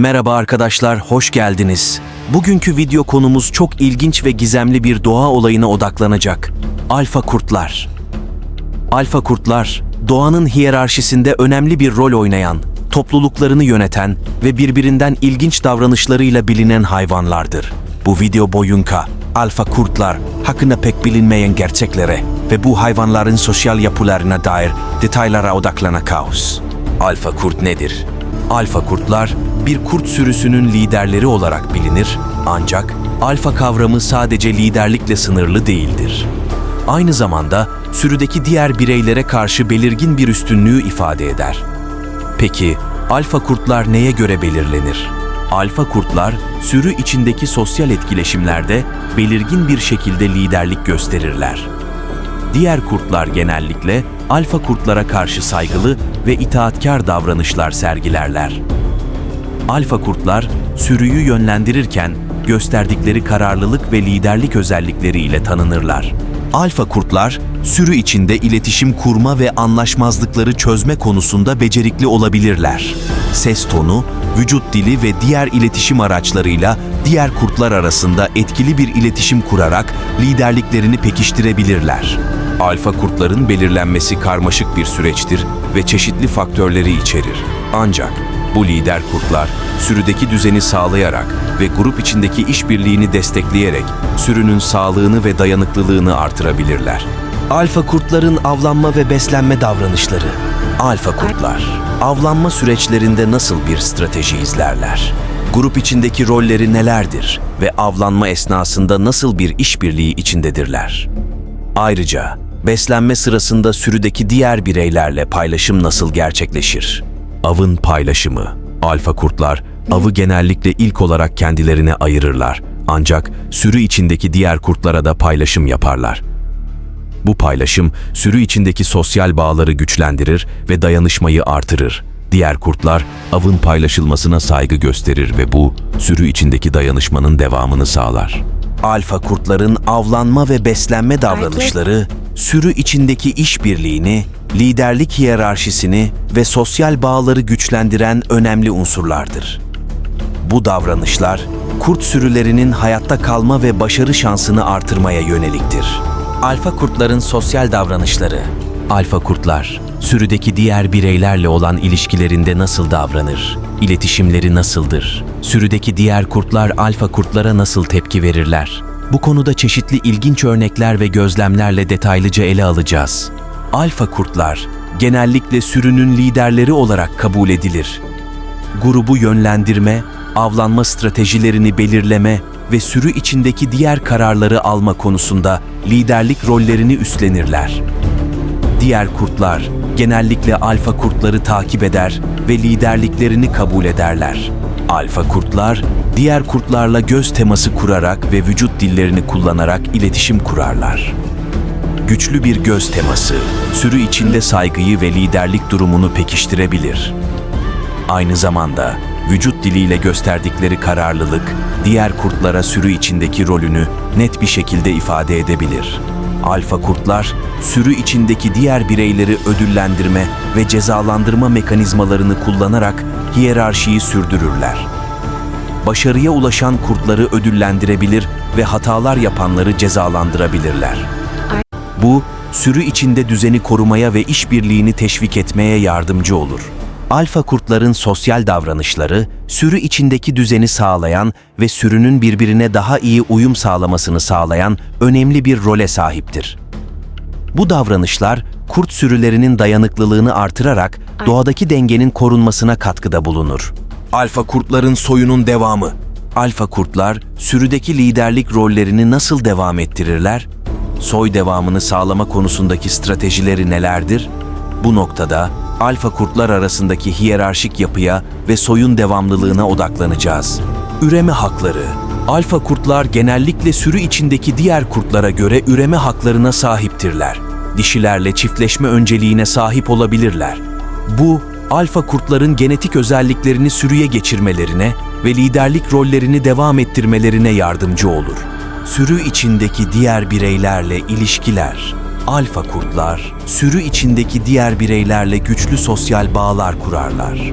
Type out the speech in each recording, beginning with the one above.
Merhaba arkadaşlar, hoş geldiniz. Bugünkü video konumuz çok ilginç ve gizemli bir doğa olayına odaklanacak. Alfa kurtlar. Alfa kurtlar, doğanın hiyerarşisinde önemli bir rol oynayan, topluluklarını yöneten ve birbirinden ilginç davranışlarıyla bilinen hayvanlardır. Bu video boyunca alfa kurtlar hakkında pek bilinmeyen gerçeklere ve bu hayvanların sosyal yapılarına dair detaylara odaklanacağız. Alfa kurt nedir? Alfa kurtlar bir kurt sürüsünün liderleri olarak bilinir ancak alfa kavramı sadece liderlikle sınırlı değildir. Aynı zamanda sürüdeki diğer bireylere karşı belirgin bir üstünlüğü ifade eder. Peki alfa kurtlar neye göre belirlenir? Alfa kurtlar sürü içindeki sosyal etkileşimlerde belirgin bir şekilde liderlik gösterirler. Diğer kurtlar genellikle alfa kurtlara karşı saygılı ve itaatkar davranışlar sergilerler. Alfa kurtlar sürüyü yönlendirirken gösterdikleri kararlılık ve liderlik özellikleri ile tanınırlar. Alfa kurtlar sürü içinde iletişim kurma ve anlaşmazlıkları çözme konusunda becerikli olabilirler. Ses tonu, vücut dili ve diğer iletişim araçlarıyla diğer kurtlar arasında etkili bir iletişim kurarak liderliklerini pekiştirebilirler. Alfa kurtların belirlenmesi karmaşık bir süreçtir ve çeşitli faktörleri içerir. Ancak bu lider kurtlar sürüdeki düzeni sağlayarak ve grup içindeki işbirliğini destekleyerek sürünün sağlığını ve dayanıklılığını artırabilirler. Alfa kurtların avlanma ve beslenme davranışları. Alfa kurtlar avlanma süreçlerinde nasıl bir strateji izlerler? Grup içindeki rolleri nelerdir ve avlanma esnasında nasıl bir işbirliği içindedirler? Ayrıca beslenme sırasında sürüdeki diğer bireylerle paylaşım nasıl gerçekleşir? Avın paylaşımı. Alfa kurtlar avı genellikle ilk olarak kendilerine ayırırlar. Ancak sürü içindeki diğer kurtlara da paylaşım yaparlar. Bu paylaşım sürü içindeki sosyal bağları güçlendirir ve dayanışmayı artırır. Diğer kurtlar avın paylaşılmasına saygı gösterir ve bu sürü içindeki dayanışmanın devamını sağlar. Alfa kurtların avlanma ve beslenme davranışları sürü içindeki işbirliğini, liderlik hiyerarşisini ve sosyal bağları güçlendiren önemli unsurlardır. Bu davranışlar kurt sürülerinin hayatta kalma ve başarı şansını artırmaya yöneliktir. Alfa kurtların sosyal davranışları. Alfa kurtlar sürüdeki diğer bireylerle olan ilişkilerinde nasıl davranır? İletişimleri nasıldır? Sürüdeki diğer kurtlar alfa kurtlara nasıl tepki verirler? Bu konuda çeşitli ilginç örnekler ve gözlemlerle detaylıca ele alacağız. Alfa kurtlar genellikle sürünün liderleri olarak kabul edilir grubu yönlendirme, avlanma stratejilerini belirleme ve sürü içindeki diğer kararları alma konusunda liderlik rollerini üstlenirler. Diğer kurtlar genellikle alfa kurtları takip eder ve liderliklerini kabul ederler. Alfa kurtlar diğer kurtlarla göz teması kurarak ve vücut dillerini kullanarak iletişim kurarlar. Güçlü bir göz teması sürü içinde saygıyı ve liderlik durumunu pekiştirebilir. Aynı zamanda vücut diliyle gösterdikleri kararlılık diğer kurtlara sürü içindeki rolünü net bir şekilde ifade edebilir. Alfa kurtlar sürü içindeki diğer bireyleri ödüllendirme ve cezalandırma mekanizmalarını kullanarak hiyerarşiyi sürdürürler. Başarıya ulaşan kurtları ödüllendirebilir ve hatalar yapanları cezalandırabilirler. Bu, sürü içinde düzeni korumaya ve işbirliğini teşvik etmeye yardımcı olur. Alfa kurtların sosyal davranışları, sürü içindeki düzeni sağlayan ve sürünün birbirine daha iyi uyum sağlamasını sağlayan önemli bir role sahiptir. Bu davranışlar, kurt sürülerinin dayanıklılığını artırarak doğadaki dengenin korunmasına katkıda bulunur. Alfa kurtların soyunun devamı. Alfa kurtlar, sürüdeki liderlik rollerini nasıl devam ettirirler? Soy devamını sağlama konusundaki stratejileri nelerdir? Bu noktada alfa kurtlar arasındaki hiyerarşik yapıya ve soyun devamlılığına odaklanacağız. Üreme hakları. Alfa kurtlar genellikle sürü içindeki diğer kurtlara göre üreme haklarına sahiptirler. Dişilerle çiftleşme önceliğine sahip olabilirler. Bu, alfa kurtların genetik özelliklerini sürüye geçirmelerine ve liderlik rollerini devam ettirmelerine yardımcı olur. Sürü içindeki diğer bireylerle ilişkiler. Alfa kurtlar, sürü içindeki diğer bireylerle güçlü sosyal bağlar kurarlar.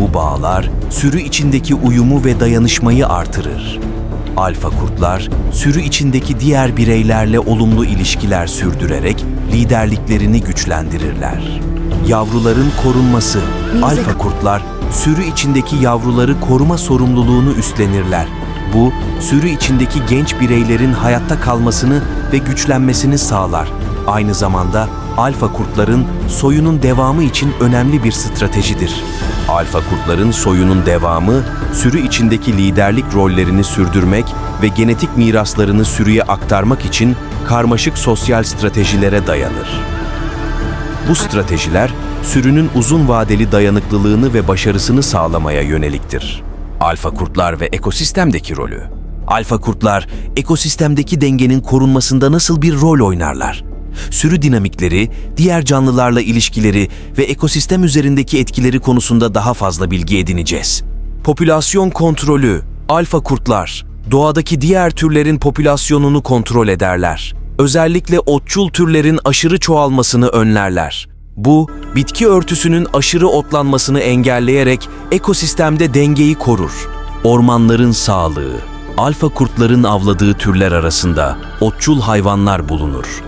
Bu bağlar, sürü içindeki uyumu ve dayanışmayı artırır. Alfa kurtlar, sürü içindeki diğer bireylerle olumlu ilişkiler sürdürerek liderliklerini güçlendirirler. Yavruların korunması, alfa kurtlar, sürü içindeki yavruları koruma sorumluluğunu üstlenirler. Bu, sürü içindeki genç bireylerin hayatta kalmasını ve güçlenmesini sağlar. Aynı zamanda alfa kurtların soyunun devamı için önemli bir stratejidir. Alfa kurtların soyunun devamı, sürü içindeki liderlik rollerini sürdürmek ve genetik miraslarını sürüye aktarmak için karmaşık sosyal stratejilere dayanır. Bu stratejiler sürünün uzun vadeli dayanıklılığını ve başarısını sağlamaya yöneliktir. Alfa kurtlar ve ekosistemdeki rolü. Alfa kurtlar ekosistemdeki dengenin korunmasında nasıl bir rol oynarlar? Sürü dinamikleri, diğer canlılarla ilişkileri ve ekosistem üzerindeki etkileri konusunda daha fazla bilgi edineceğiz. Popülasyon kontrolü. Alfa kurtlar doğadaki diğer türlerin popülasyonunu kontrol ederler. Özellikle otçul türlerin aşırı çoğalmasını önlerler. Bu, bitki örtüsünün aşırı otlanmasını engelleyerek ekosistemde dengeyi korur. Ormanların sağlığı. Alfa kurtların avladığı türler arasında otçul hayvanlar bulunur.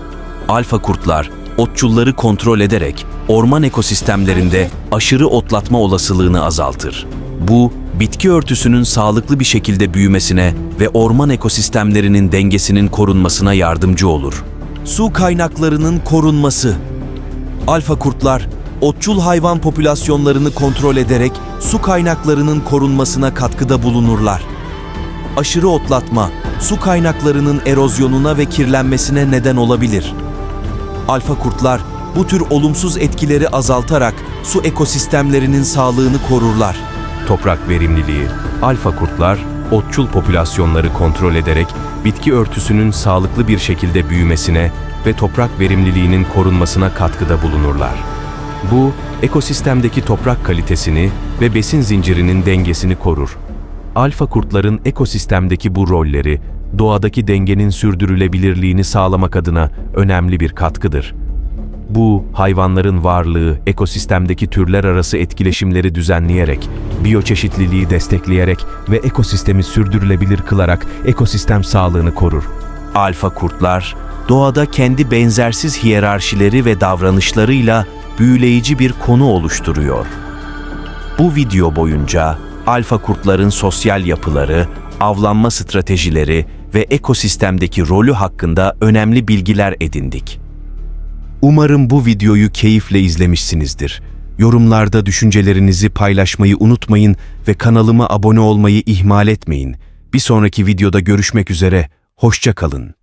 Alfa kurtlar, otçulları kontrol ederek orman ekosistemlerinde aşırı otlatma olasılığını azaltır. Bu, bitki örtüsünün sağlıklı bir şekilde büyümesine ve orman ekosistemlerinin dengesinin korunmasına yardımcı olur. Su kaynaklarının korunması Alfa kurtlar, otçul hayvan popülasyonlarını kontrol ederek su kaynaklarının korunmasına katkıda bulunurlar. Aşırı otlatma, su kaynaklarının erozyonuna ve kirlenmesine neden olabilir. Alfa kurtlar bu tür olumsuz etkileri azaltarak su ekosistemlerinin sağlığını korurlar. Toprak verimliliği. Alfa kurtlar, otçul popülasyonları kontrol ederek bitki örtüsünün sağlıklı bir şekilde büyümesine ve toprak verimliliğinin korunmasına katkıda bulunurlar. Bu, ekosistemdeki toprak kalitesini ve besin zincirinin dengesini korur. Alfa kurtların ekosistemdeki bu rolleri, doğadaki dengenin sürdürülebilirliğini sağlamak adına önemli bir katkıdır. Bu, hayvanların varlığı, ekosistemdeki türler arası etkileşimleri düzenleyerek, biyoçeşitliliği destekleyerek ve ekosistemi sürdürülebilir kılarak ekosistem sağlığını korur. Alfa kurtlar, doğada kendi benzersiz hiyerarşileri ve davranışlarıyla büyüleyici bir konu oluşturuyor. Bu video boyunca alfa kurtların sosyal yapıları, avlanma stratejileri ve ekosistemdeki rolü hakkında önemli bilgiler edindik. Umarım bu videoyu keyifle izlemişsinizdir. Yorumlarda düşüncelerinizi paylaşmayı unutmayın ve kanalıma abone olmayı ihmal etmeyin. Bir sonraki videoda görüşmek üzere, hoşça kalın.